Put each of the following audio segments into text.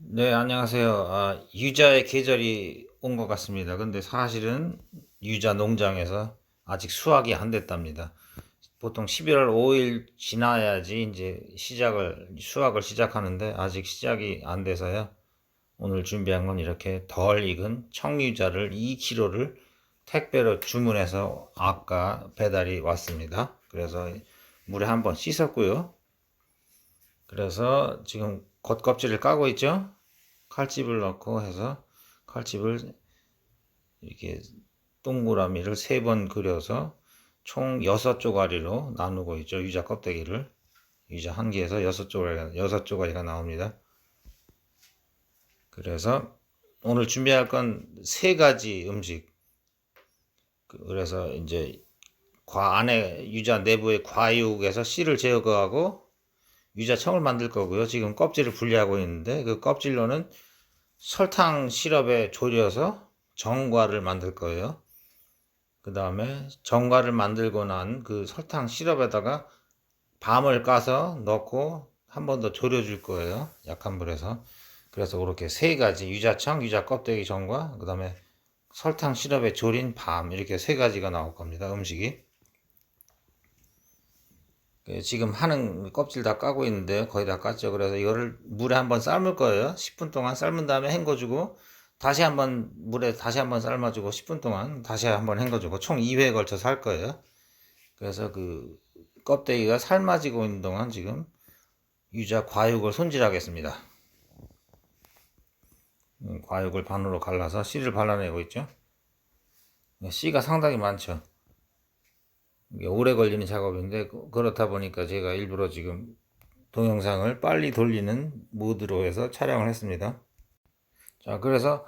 네, 안녕하세요. 아, 유자의 계절이 온 것 같습니다. 근데 사실은 유자 농장에서 아직 수확이 안 됐답니다. 보통 11월 5일 지나야지 이제 시작을, 수확을 시작하는데 아직 시작이 안 돼서요. 오늘 준비한 건 이렇게 덜 익은 청유자를 2kg를 택배로 주문해서 아까 배달이 왔습니다. 그래서 물에 한번 씻었고요. 그래서 지금 겉껍질을 까고 있죠? 칼집을 넣고 해서 칼집을 이렇게 동그라미를 세 번 그려서 총 여섯 조가리로 나누고 있죠. 유자 껍데기를. 유자 한 개에서 여섯 조가리가, 여섯 조가리가 나옵니다. 그래서 오늘 준비할 건 세 가지 음식. 그- 그래서 이제 과 안에 유자 내부의 과육에서 씨를 제거하고 유자청을 만들 거고요. 지금 껍질을 분리하고 있는데 그 껍질로는 설탕 시럽에 졸여서 정과를 만들 거예요. 그 다음에 정과를 만들고 난 그 설탕 시럽에다가 밤을 까서 넣고 한 번 더 졸여 줄 거예요. 약한 불에서. 그래서 그렇게 세 가지 유자청, 유자 껍데기 정과, 그 다음에 설탕 시럽에 졸인 밤 이렇게 세 가지가 나올 겁니다. 음식이. 그 지금 하는 껍질 다 까고 있는데요. 거의 다 깠죠. 그래서 이거를 물에 한번 삶을 거예요. 10분 동안 삶은 다음에 헹궈주고 다시 한번 물에 다시 한번 삶아주고 10분 동안 다시 한번 헹궈주고 총 2회에 걸쳐서 할 거예요. 그래서 그 껍데기가 삶아지고 있는 동안 지금 유자 과육을 손질하겠습니다. 음, 과육을 반으로 갈라서 씨를 발라내고 있죠. 씨가 상당히 많죠. 오래 걸리는 작업인데 그- 그렇다 보니까 제가 일부러 지금 동영상을 빨리 돌리는 모드로 해서 촬영을 했습니다. 자, 그래서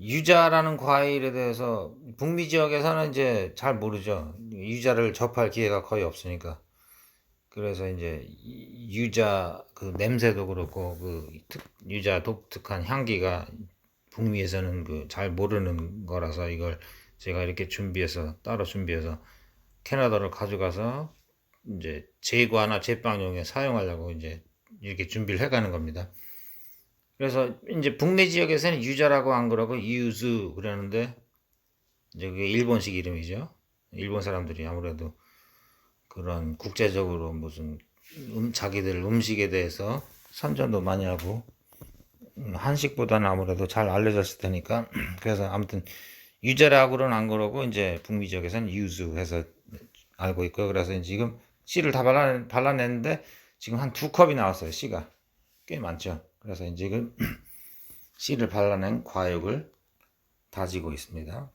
유자라는 과일에 대해서 북미 지역에서는 이제 잘 모르죠. 유자를 접할 기회가 거의 없으니까. 그래서 이제 이- 유자 그 냄새도 그렇고 그 특- 유자 독특한 향기가 북미에서는 그 잘 모르는 거라서 이걸 제가 이렇게 준비해서 따로 준비해서 캐나다로 가져가서 이제 제과나 제빵용에 사용하려고 이제 이렇게 준비를 해가는 겁니다. 그래서 이제 북미 지역에서는 유자라고 안 그러고 유즈 그러는데 이제 그게 일본식 이름이죠. 일본 사람들이 아무래도 그런 국제적으로 무슨 음, 자기들 음식에 대해서 선전도 많이 하고 음, 한식보다는 아무래도 잘 알려졌을 테니까 그래서 아무튼 유자라고는 안 그러고 이제 북미 지역에서는 유즈 해서 알고 있고요. 그래서 지금 씨를 다 발라, 발라냈는데 지금 한 두 컵이 나왔어요. 씨가 꽤 많죠. 그래서 지금 씨를 발라낸 과육을 다지고 있습니다.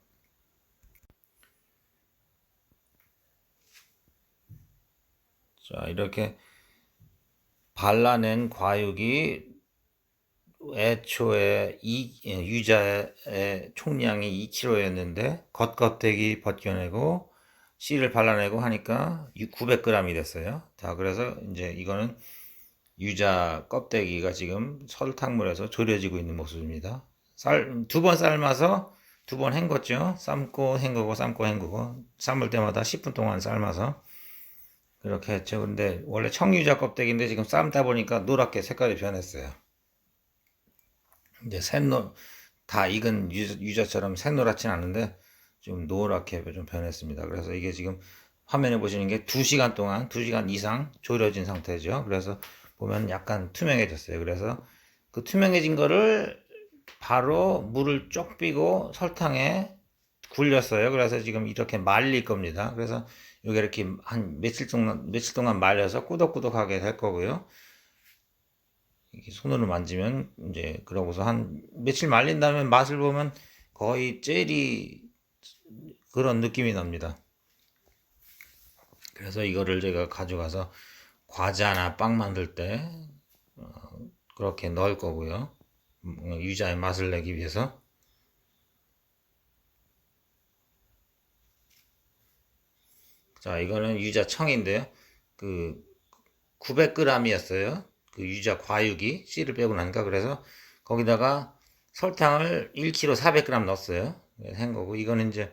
자, 이렇게 발라낸 과육이 애초에 이, 예, 유자의 총량이 2kg였는데 겉껍데기 벗겨내고 씨를 발라내고 하니까 900g이 됐어요. 자, 그래서 이제 이거는 유자 껍데기가 지금 설탕물에서 졸여지고 있는 모습입니다. 쌀, 두 번 삶아서 두 번 헹궜죠. 삶고 헹구고 삶고 헹구고 삶을 때마다 10분 동안 삶아서 그렇게 했죠. 근데 원래 청유자 껍데기인데 지금 삶다 보니까 노랗게 색깔이 변했어요. 이제 샛노 다 익은 유자, 유자처럼 새노랗진 않은데 좀 노랗게 좀 변했습니다. 그래서 이게 지금 화면에 보시는 게 2시간 동안 2시간 이상 졸여진 상태죠. 그래서 보면 약간 투명해졌어요. 그래서 그 투명해진 거를 바로 물을 쪽 빼고 설탕에 굴렸어요. 그래서 지금 이렇게 말릴 겁니다. 그래서 여기 이렇게 한 며칠 동안 며칠 동안 말려서 꾸덕꾸덕하게 될 거고요. 손으로 만지면 이제 그러고서 한 며칠 말린 다음에 맛을 보면 거의 젤이 그런 느낌이 납니다. 그래서 이거를 제가 가져가서 과자나 빵 만들 때 어, 그렇게 넣을 거고요. 음, 유자의 맛을 내기 위해서. 자, 이거는 유자청인데요. 그 900g이었어요. 그 유자 과육이 씨를 빼고 나니까 그래서 거기다가 설탕을 1kg 400g 넣었어요. 한 거고 이거는 이제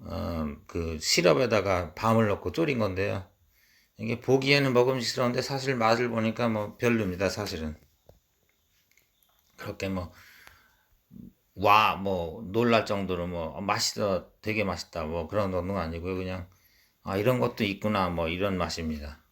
어, 그 시럽에다가 밤을 넣고 졸인 건데요. 이게 보기에는 먹음직스러운데 사실 맛을 보니까 뭐 별로입니다. 사실은. 그렇게 뭐 와 뭐 놀랄 정도로 뭐 아, 맛있어 되게 맛있다 뭐 그런 정도는 아니고요 그냥 아 이런 것도 있구나 뭐 이런 맛입니다